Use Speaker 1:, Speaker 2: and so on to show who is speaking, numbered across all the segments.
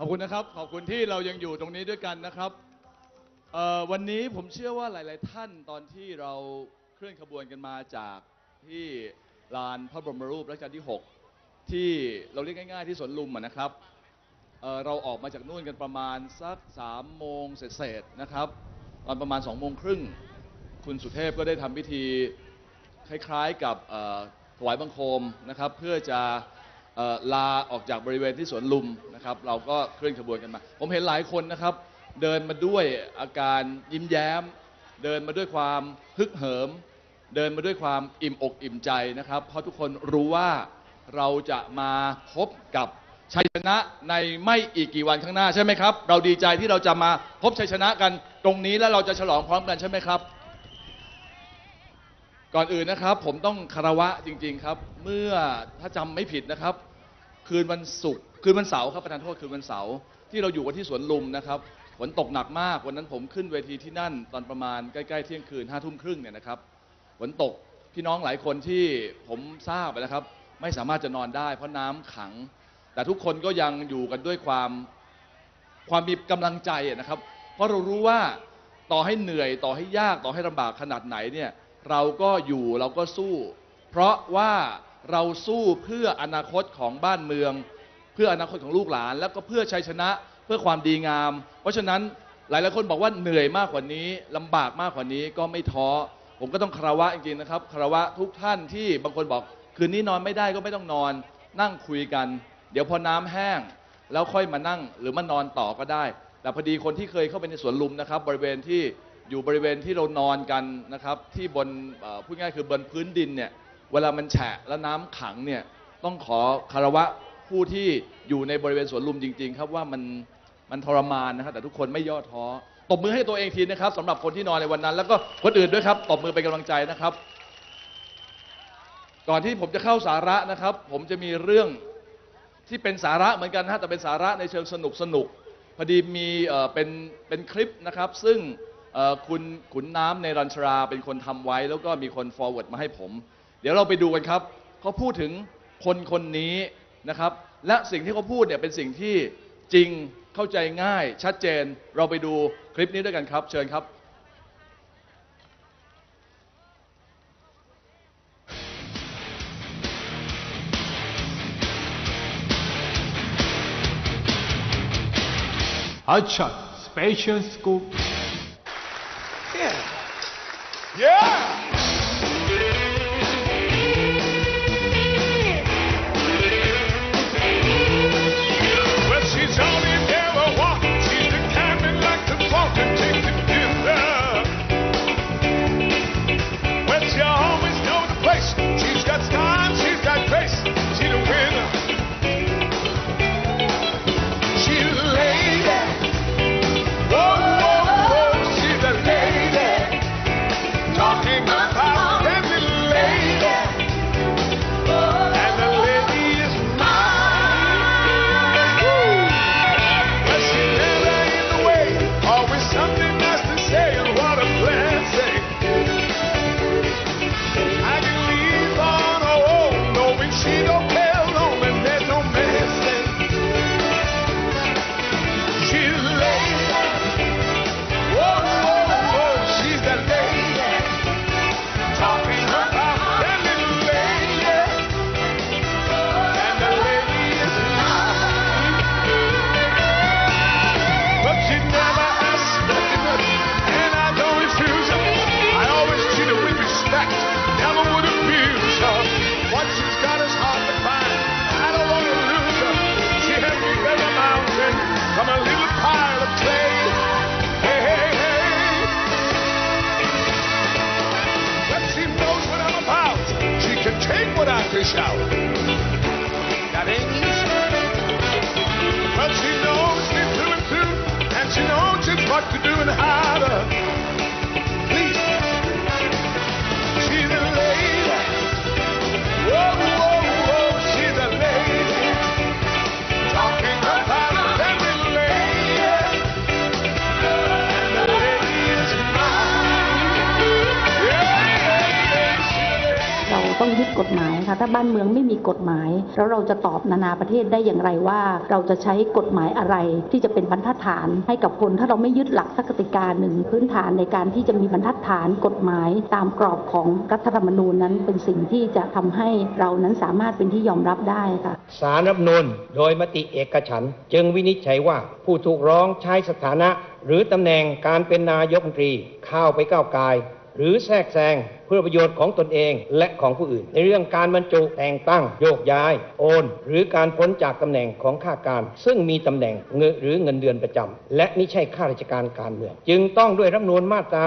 Speaker 1: ขอบคุณนะครับ ขอบคุณที่เรายังอยู่ตรงนี้ด้วยกันนะครับเอ่อวันนี้ผมเชื่อว่าหลาย ๆ ท่านตอนที่เราเคลื่อนขบวนกันมาจากที่ลานพระบรมรูปรัชกาลที่ 6 ที่เราเรียกง่าย ๆ ที่สวนลุมนะครับเอ่อเราออกมาจากนู่นกันประมาณสัก3โมงเศษๆนะครับตอนประมาณ2โมงครึ่งคุณสุเทพก็ได้ทำพิธีคล้าย ๆ กับเอ่อถวายบังคมนะครับ เพื่อจะ ลาออกจากบริเวณที่สวนลุมนะครับ เราก็เคลื่อนขบวนกันมา ผมเห็นหลายคนนะครับ เดินมาด้วยอาการยิ้มแย้ม เดินมาด้วยความฮึกเหิม เดินมาด้วยความอิ่มอกอิ่มใจนะครับ เพราะทุกคนรู้ว่าเราจะมาพบกับชัยชนะในไม่อีกกี่วันข้างหน้าใช่ไหมครับ เราดีใจที่เราจะมาพบชัยชนะกันตรงนี้และเราจะฉลองพร้อมกันใช่ไหมครับ ก่อนอื่นนะครับ ผมต้องคารวะจริง ๆครับ เมื่อถ้าจำไม่ผิดนะครับ คืนวันศุกร์คืนวันเสาร์ครับประธานโทษคืนวันเสาร์ที่เราอยู่กันที่สวนลุมนะครับฝนตกหนักมากวันนั้นผมขึ้นเวทีที่นั่นตอนประมาณใกล้ๆเที่ยงคืนห้าทุ่มครึ่งเนี่ยนะครับฝนตกพี่น้องหลายคนที่ผมทราบนะครับ ไม่สามารถจะนอนได้ เพราะน้ำขัง แต่ทุกคนก็ยังอยู่กันด้วยความความมีกำลังใจนะครับ เพราะเรารู้ว่าต่อให้เหนื่อยต่อให้ยากต่อให้ลำบากขนาดไหนเนี่ยเราก็อยู่เราก็สู้ เพราะว่า เราสู้เพื่ออนาคตของบ้านเมือง เพื่ออนาคตของลูกหลาน แล้วก็เพื่อชัยชนะเพื่อความดีงาม เพราะฉะนั้นหลายหลายคนบอกว่าเหนื่อยมากกว่านี้ลำบากมากกว่านี้ก็ไม่ท้อผมก็ต้องคารวะจริงๆนะครับคารวะทุกท่านที่บางคนบอกคืนนี้นอนไม่ได้ก็ไม่ต้องนอน นั่งคุยกัน เดี๋ยวพอน้ำแห้ง แล้วค่อยมานั่งหรือมานอนต่อก็ได้ แต่พอดีคนที่เคยเข้าไปในสวนลุมนะครับ บริเวณที่อยู่บริเวณที่เรานอนกันนะครับ ที่บนพูดง่ายคือบนพื้นดินเนี่ย เวลามันแฉะแล้วน้ำขังเนี่ยต้องขอคารวะผู้ที่อยู่ในบริเวณสวนลุมจริง ๆ ครับว่ามันมันทรมานนะครับแต่ทุกคนไม่ย่อท้อตบมือให้ตัวเองทีนะครับสำหรับคนที่นอนในวันนั้น แล้วก็คนอื่นด้วยครับตบมือเป็นกำลังใจนะครับ ก่อนที่ผมจะเข้าสาระนะครับ ผมจะมีเรื่องที่เป็นสาระเหมือนกันนะฮะแต่เป็นสาระในเชิงสนุกสนุกพอดีมีเอ่อเป็นเป็นคลิปนะครับ ซึ่งเอ่อคุณขุนน้ำในรัญชราเป็นคนทำไว้ แล้วก็มีคน forward มาให้ผม เดี๋ยวเราไปดูกันครับเขาพูดถึงคนคนนี้นะครับ และสิ่งที่เขาพูดเนี่ยเป็นสิ่งที่จริงเข้าใจง่าย ชัดเจนเราไปดูคลิปนี้ด้วยกันครับ เชิญครับ
Speaker 2: Acha Special Scoop. Yeah. Yeah.
Speaker 3: กฎหมายค่ะถ้าบ้านเมืองไม่มีกฎหมาย แล้วเราจะตอบนานาประเทศได้อย่างไรว่า เราจะใช้กฎหมายอะไร ที่จะเป็นบรรทัดฐานให้กับคน ถ้าเราไม่ยึดหลักสักกติกาหนึ่งพื้นฐานในการที่จะมีบรรทัดฐานกฎหมายตามกรอบของรัฐธรรมนูญนั้นเป็นสิ่งที่จะทำให้เรานั้นสามารถเป็นที่ยอมรับได้ค่ะ
Speaker 4: สารรัฐนูญโดยมติเอกฉันจึงวินิจฉัยว่าผู้ถูกร้องใช้สถานะ หรือตำแหน่งการเป็นนายกรัฐมนตรีเข้าไปก้าวไกายหรือแทรกแซง เพื่อประโยชน์ของตนเองและของผู้อื่น ในเรื่องการบรรจุแต่งตั้งโยกย้าย โอน หรือการพ้นจากตำแหน่งของข้าการ ซึ่งมีตำแหน่งเงินหรือเงินเดือนประจำและไม่ใช่ข้าราชการการเมือง จึงต้องด้วยรัฐมนูญมาตรา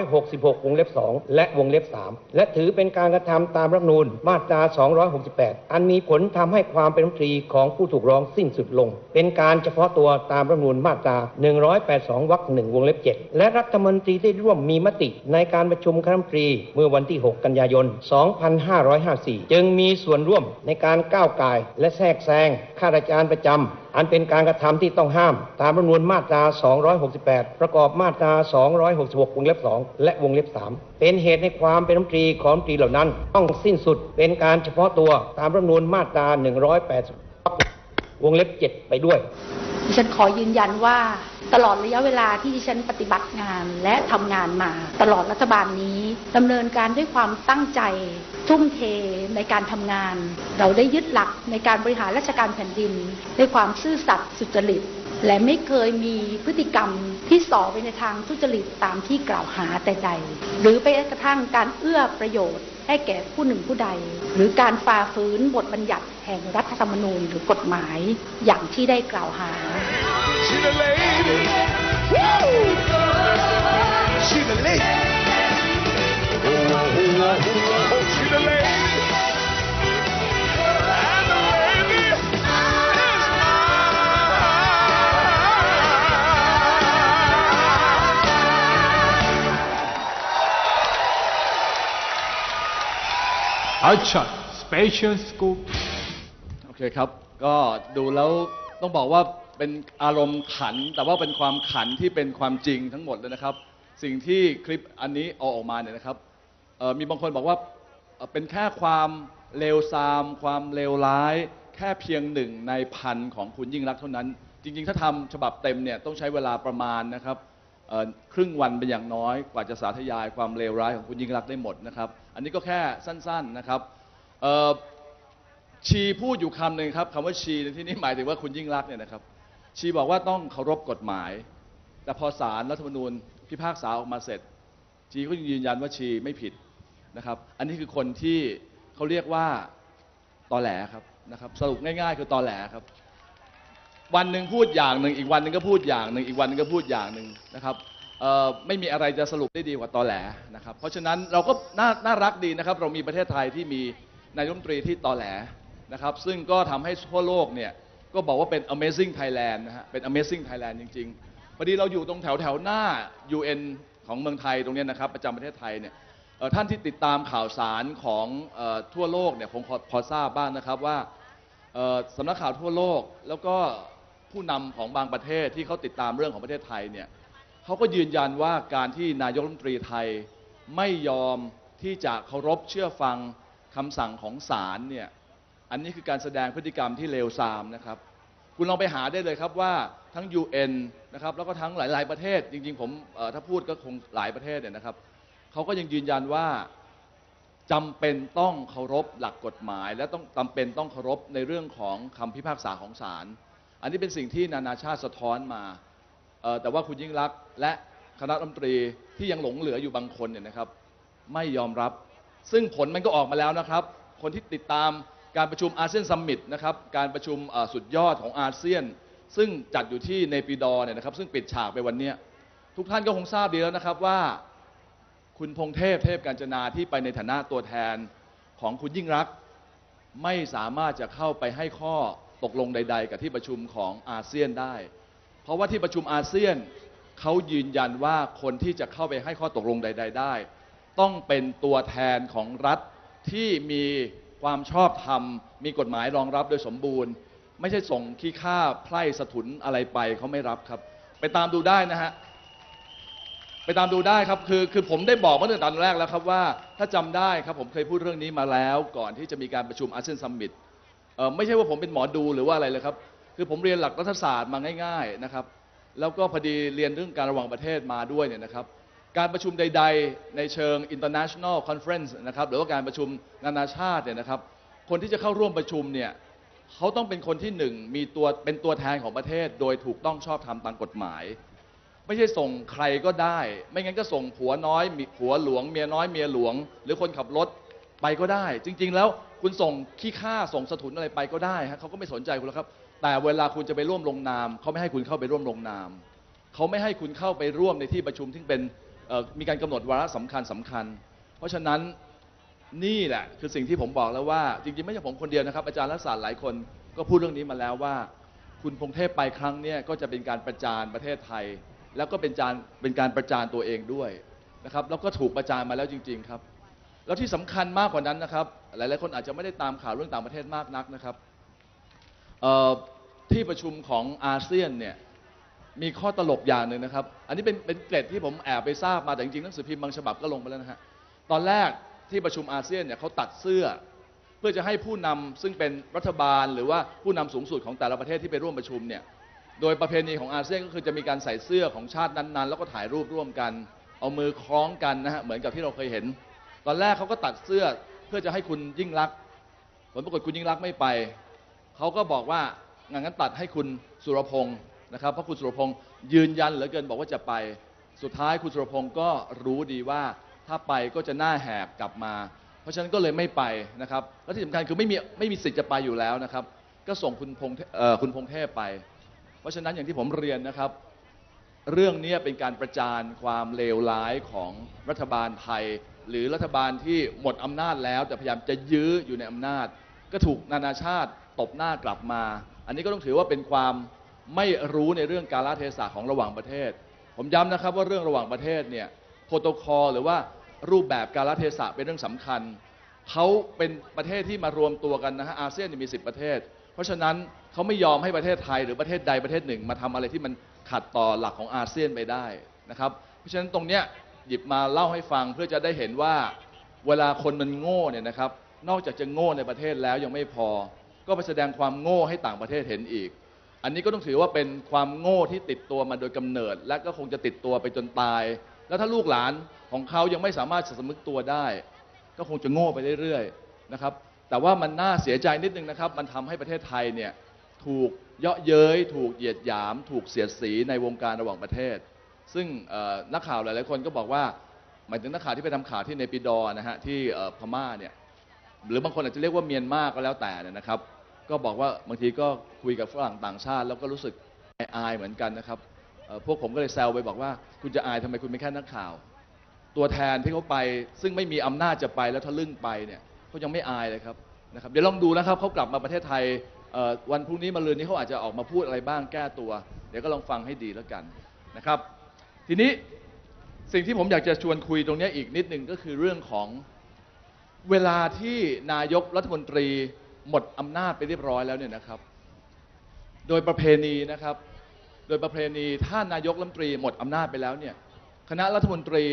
Speaker 4: 266 วงเล็บ 2 และวงเล็บ 3 และถือเป็นการกระทำตามรัฐมนูญมาตรา 268 อันมีผลทำให้ความเป็นรัฐมนตรีของผู้ถูกร้องสิ้นสุดลง เป็นการเฉพาะตัวตามรัฐมนูญมาตรา 182 วรรคหนึ่งวงเล็บ 7 และรัฐมนตรีได้ร่วมมีมติในการประชุมคณะรัฐมนตรีเมื่อวันที่ 6 กันยายน 2554 จึงมีส่วนร่วมในการก้าวไก่ายและแทรกแซงข้าราชการประจำอันเป็นการกระทำที่ต้องห้าม ตามรัฐธรรมนูญมาตรา 268 ประกอบมาตรา 266 วงเล็บ 2 และวงเล็บ 3 เป็นเหตุในความเป็นรัฐมนตรีของรัฐมนตรีเหล่านั้น ต้องสิ้นสุดเป็นการเฉพาะตัวตามรัฐธรรมนูญมาตรา 180 วงเล็บ 7 ไปด้วย
Speaker 3: ดิฉันขอยืนยันว่าตลอดระยะเวลาที่ดิฉันปฏิบัติงานและทำงานมา ตลอดรัฐบาลนี้ดำเนินการด้วยความตั้งใจ ทุ่มเทในการทำงาน เราได้ยึดหลักในการบริหารราชการแผ่นดินด้วยความซื่อสัตย์สุจริต และไม่เคยมีพฤติกรรมที่ส่อไปในทางทุจริตตามที่กล่าวหาแต่ใด หรือไปกระทั่งการเอื้อประโยชน์ ได้แก่ผู้หนึ่งผู้ใด หรือการฝ่าฝืนบทบัญญัติแห่งรัฐธรรมนูญหรือกฎหมายอย่างที่ได้กล่าวหา
Speaker 2: She's a lady.
Speaker 5: Acha Special Scoop.
Speaker 1: โอเคครับ ก็ดูแล้วต้องบอกว่าเป็นอารมณ์ขัน แต่ว่าเป็นความขันที่เป็นความจริงทั้งหมดเลยนะครับ สิ่งที่คลิปอันนี้เอาออกมาเนี่ยนะครับมีบางคนบอกว่าเป็นแค่ความเลวทราม ความเลวร้าย แค่เพียงหนึ่งในพันของคุณยิ่งรักเท่านั้น จริง ๆ ถ้าทำฉบับเต็มเนี่ยต้องใช้เวลาประมาณนะครับครึ่งวันเป็นอย่างน้อยกว่าจะสาธยายความเลวร้ายของคุณยิ่งรักได้หมดนะครับ นนี้ก็แค่สั้นๆนะครับชีพูดอยู่คำหนึ่งครับคำว่าชีในที่นี้หมายถึงว่าคุณยิ่งรักเนี่ยนะครับ ชีบอกว่าต้องเคารพกฎหมาย แต่พอศาลรัฐธรรมนูญพิพากษาออกมาเสร็จ ชีก็ยืนยันว่าชีไม่ผิดนะครับ อันนี้คือคนที่เขาเรียกว่าตอแหลครับนะครับสรุปง่าย ๆ คือตอแหลครับ วันหนึ่งพูดอย่างหนึ่งอีกวันหนึ่งก็พูดอย่างหนึ่งอีกวันหนึ่งก็พูดอย่างหนึ่งนะครับ ไม่มีอะไรจะสรุปได้ดีกว่าตอแหลนะครับ เพราะฉะนั้นเราก็น่าน่ารักดีนะครับ เรามีประเทศไทยที่มีนายรัฐมนตรีที่ตอแหลนะครับ ซึ่งก็ทำให้ทั่วโลกเนี่ยก็บอกว่าเป็น amazing Thailand นะฮะเป็น amazing Thailand จริงๆพอดีเราอยู่ตรงแถวแถวหน้า UN ของเมืองไทยตรงนี้นะครับ ประจำประเทศไทยเนี่ยท่านที่ติดตามข่าวสารของออทั่วโลกเนี่ยผมพอทราบบ้างนะครับว่าสำนักข่าวทั่วโลกแล้วก็ผู้นำของบางประเทศที่เขาติดตามเรื่องของประเทศไทยเนี่ย เขาก็ยืนยันว่าการที่นายกรัฐมนตรีไทยไม่ยอมที่จะเคารพเชื่อฟังคำสั่งของศาลเนี่ยอันนี้คือการแสดงพฤติกรรมที่เลวทรามนะครับ คุณลองไปหาได้เลยครับว่าทั้ง UN นะครับแล้วก็ทั้งหลาย ๆ ประเทศ จริง ๆ ผมถ้าพูดก็คงหลายประเทศเนี่ยนะครับเขาก็ยังยืนยันว่าจำเป็นต้องเคารพหลักกฎหมาย และต้องจำเป็นต้องเคารพในเรื่องของคำพิพากษาของศาลอันนี้เป็นสิ่งที่นานาชาติสะท้อนมา แต่ว่าคุณยิ่งรักษณ์และคณะรัฐมนตรีที่ยังหลงเหลืออยู่บางคนเนี่ยนะครับ ไม่ยอมรับ ซึ่งผลมันก็ออกมาแล้วนะครับ คนที่ติดตามการประชุมอาเซียนซัมมิตนะครับการประชุมสุดยอดของอาเซียน ซึ่งจัดอยู่ที่เนปิดอเนี่ยนะครับ ซึ่งปิดฉากไปวันนี้ทุกท่านก็คงทราบดีแล้วนะครับว่า คุณพงเทพเทพกาญจนาที่ไปในฐานะตัวแทนของคุณยิ่งรักษณ์ไม่สามารถจะเข้าไปให้ข้อตกลงใด ๆ กับที่ประชุมของอาเซียนได้ เพราะว่าที่ประชุมอาเซียนเขายืนยันว่าคนที่จะเข้าไปให้ข้อตกลงใด ๆ ได้ ต้องเป็นตัวแทนของรัฐที่มีความชอบธรรม มีกฎหมายรองรับโดยสมบูรณ์ ไม่ใช่ส่งขี้ข้าไพร่สถุนอะไรไปเขาไม่รับครับ ไปตามดูได้นะฮะไปตามดูได้ครับคือคือผมได้บอกเมื่อตั้งแต่ตอนแรกแล้วครับว่า ถ้าจำได้ครับผมเคยพูดเรื่องนี้มาแล้ว ก่อนที่จะมีการประชุมอาเซียนซัมมิตไม่ใช่ว่าผมเป็นหมอดูหรือว่าอะไรเลยครับ คือผมเรียนหลักรัฐศาสตร์มาง่ายๆนะครับ แล้วก็พอดีเรียนเรื่องการระหว่างประเทศมาด้วยเนี่ยนะครับ การประชุมใด ๆ ในเชิง international conference นะครับหรือว่าการประชุมนานาชาติเนี่ยนะครับ คนที่จะเข้าร่วมประชุมเนี่ยเขาต้องเป็นคนที่หนึ่งมีตัวเป็นตัวแทนของประเทศ โดยถูกต้องชอบธรรมตามกฎหมาย ไม่ใช่ส่งใครก็ได้ ไม่งั้นก็ส่งผัวน้อยผัวหลวงเมียน้อยเมียหลวง หรือคนขับรถไปก็ได้ จริง ๆ แล้วคุณส่งขี้ข้าส่งสถุนอะไรไปก็ได้ฮะเขาก็ไม่สนใจคุณแล้วครับ แต่เวลาคุณจะไปร่วมลงนามเขาไม่ให้คุณเข้าไปร่วมลงนามเขาไม่ให้คุณเข้าไปร่วมในที่ประชุมที่เป็นมีการกำหนดวาระสำคัญสำคัญ เพราะฉะนั้นนี่แหละคือสิ่งที่ผมบอกแล้วว่าจริงๆไม่ใช่ผมคนเดียวนะครับอาจารย์รัศาสตร์หลายคนก็พูดเรื่องนี้มาแล้วว่า คุณพงเทพไปครั้งนี้ก็จะเป็นการประจานประเทศไทย แล้วก็เป็นการเป็นการประจานตัวเองด้วยนะครับแล้วก็ถูกประจานมาแล้วจริง ๆครับ แล้วที่สำคัญมากกว่านั้นนะครับ หลายๆคนอาจจะไม่ได้ตามข่าวเรื่องต่างประเทศมากนักนะครับ ที่ประชุมของอาเซียนเนี่ยมีข้อตลกอย่างหนึ่งนะครับ อันนี้เป็นเป็นเกร็ดที่ผมแอบไปทราบมาแต่จริงๆหนังสือพิมพ์บางฉบับก็ลงไปแล้วนะฮะ ตอนแรกที่ประชุมอาเซียนเนี่ยเขาตัดเสื้อ เพื่อจะให้ผู้นำซึ่งเป็นรัฐบาล หรือว่าผู้นำสูงสุดของแต่ละประเทศที่ไปร่วมประชุมเนี่ยโดยประเพณีของอาเซียนก็คือจะมีการใส่เสื้อของชาตินั้นๆ แล้วก็ถ่ายรูปร่วมกัน เอามือคล้องกันนะฮะเหมือนกับที่เราเคยเห็น ตอนแรกเขาก็ตัดเสื้อเพื่อจะให้คุณยิ่งรักผลปรากฏคุณยิ่งรักไม่ไป เขาก็บอกว่างั้นตัดให้คุณสุรพงศ์นะครับเพราะคุณสุรพงศ์ยืนยันเหลือเกินบอกว่าจะไป สุดท้ายคุณสุรพงศ์ก็รู้ดีว่าถ้าไปก็จะหน้าแหกกลับมา เพราะฉะนั้นก็เลยไม่ไปนะครับและที่สำคัญคือไม่มีไม่มีสิทธิ์จะไปอยู่แล้วนะครับ ก็ส่งคุณพงษ์คุณพงเทพไป เพราะฉะนั้นอย่างที่ผมเรียนนะครับ เรื่องนี้เป็นการประจานความเลวร้ายของรัฐบาลไทย หรือรัฐบาลที่หมดอำนาจแล้ว แต่พยายามจะยื้ออยู่ในอำนาจ ก็ถูกนานาชาติ ตบหน้ากลับมา อันนี้ก็ต้องถือว่าเป็นความไม่รู้ในเรื่องการละเทศะของระหว่างประเทศ ผมย้ำนะครับว่าเรื่องระหว่างประเทศเนี่ยโปรโตคอลหรือว่ารูปแบบการละเทศะเป็นเรื่องสำคัญเขาเป็นประเทศที่มารวมตัวกันนะฮะอาเซียนมี 10 ประเทศ เพราะฉะนั้นเขาไม่ยอมให้ประเทศไทยหรือประเทศใดประเทศหนึ่ง มาทำอะไรที่มันขัดต่อหลักของอาเซียนไปได้นะครับเพราะฉะนั้นตรงเนี้ยหยิบมาเล่าให้ฟังเพื่อจะได้เห็นว่าเวลาคนมันโง่เนี่ยนะครับนอกจากจะโง่ในประเทศแล้วยังไม่พอ ก็ไปแสดงความโง่ให้ต่างประเทศเห็นอีก อันนี้ก็ต้องถือว่าเป็นความโง่ที่ติดตัวมาโดยกำเนิด และก็คงจะติดตัวไปจนตาย แล้วถ้าลูกหลานของเขายังไม่สามารถสำนึกตัวได้ ก็คงจะโง่ไปเรื่อยๆนะครับ แต่ว่ามันน่าเสียใจนิดนึงนะครับ มันทำให้ประเทศไทยเนี่ยถูกเยาะเย้ยถูกเหยียดหยาม ถูกเสียดสีในวงการระหว่างประเทศ ซึ่งนักข่าวหลายๆคนก็บอกว่าหมายถึงนักข่าวที่ไปทำข่าวที่เนปิดอร์นะฮะที่พม่าเนี่ยหรือบางคนอาจจะเรียกว่าเมียนมาก็แล้วแต่นะครับ ก็บอกว่าบางทีก็คุยกับฝรั่งต่างชาติ แล้วก็รู้สึกอายเหมือนกันนะครับพวกผมก็เลยแซวไปบอกว่าคุณจะอายทำไมคุณเป็นแค่นักข่าว ตัวแทนที่เขาไป ซึ่งไม่มีอำนาจจะไปแล้วทะลึ่งไปเนี่ยเขายังไม่อายเลยครับนะครับเดี๋ยวลองดูนะครับเขากลับมาประเทศไทยวันพรุ่งนี้มาลืนนี้เขาอาจจะออกมาพูดอะไรบ้างแก้ตัว เดี๋ยวก็ลองฟังให้ดีแล้วกันนะครับ ทีนี้สิ่งที่ผมอยากจะชวนคุยตรงนี้อีกนิดหนึ่งก็คือเรื่องของเวลาที่นายกรัฐมนตรี หมดอำนาจไปเรียบร้อยแล้วเนี่ยนะครับ โดยประเพณีนะครับ โดยประเพณีถ้านายกรัฐมนตรีหมดอำนาจไปแล้วเนี่ยคณะรัฐมนตรี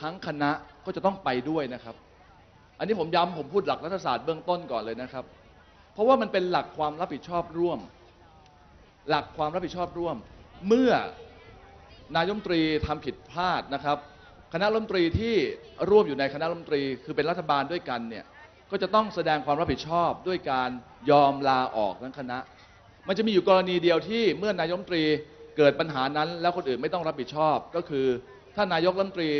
Speaker 1: ทั้งคณะก็จะต้องไปด้วยนะครับ อันนี้ผมย้ำผมพูดหลักรัฐศาสตร์เบื้องต้นก่อนเลยนะครับ เพราะว่ามันเป็นหลักความรับผิดชอบร่วม หลักความรับผิดชอบร่วม เมื่อนายกมตรีทำผิดพลาดนะครับ คณะรัฐมนตรีที่ร่วมอยู่ในคณะรัฐมนตรี คือเป็นรัฐบาลด้วยกันเนี่ย ก็จะต้องแสดงความรับผิดชอบด้วยการยอมลาออกทั้งคณะ มันจะมีอยู่กรณีเดียวที่เมื่อนายกรัฐมนตรีเกิดปัญหานั้น แล้วคนอื่นไม่ต้องรับผิดชอบ ก็คือถ้านายกรัฐมนตรี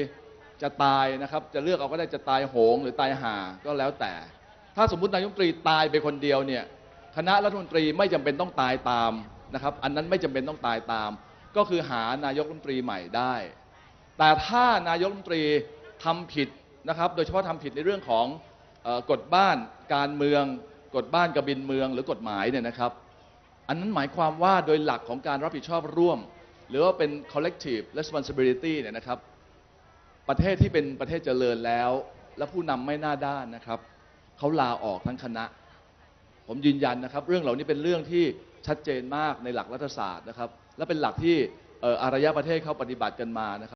Speaker 1: จะตายนะครับ จะเลือกเอาก็ได้จะตายโหง หรือตายห่าก็แล้วแต่ ถ้าสมมตินายกรัฐมนตรีตายไปคนเดียวเนี่ยคณะรัฐมนตรีไม่จำเป็นต้องตายตามนะครับ อันนั้นไม่จำเป็นต้องตายตาม ก็คือหานายกรัฐมนตรีใหม่ได้ แต่ถ้านายกรัฐมนตรีทำผิดนะครับ โดยเฉพาะทำผิดในเรื่องของ กฎบ้านการเมือง กฎบ้านกบินเมืองหรือกฎหมายเนี่ยนะครับ อันนั้นหมายความว่าโดยหลักของการรับผิดชอบร่วม หรือว่าเป็น collective responsibility เนี่ยนะครับ ประเทศที่เป็นประเทศเจริญแล้ว และผู้นำไม่น้าด้านนะครับเขาลาออกทั้งคณะ ผมยืนยันนะครับ เรื่องเหล่านี้เป็นเรื่องที่ชัดเจนมากในหลักรัฐศาสตร์นะครับ และเป็นหลักที่อออารยประเทศเขาปฏิบัติกันมานะครับ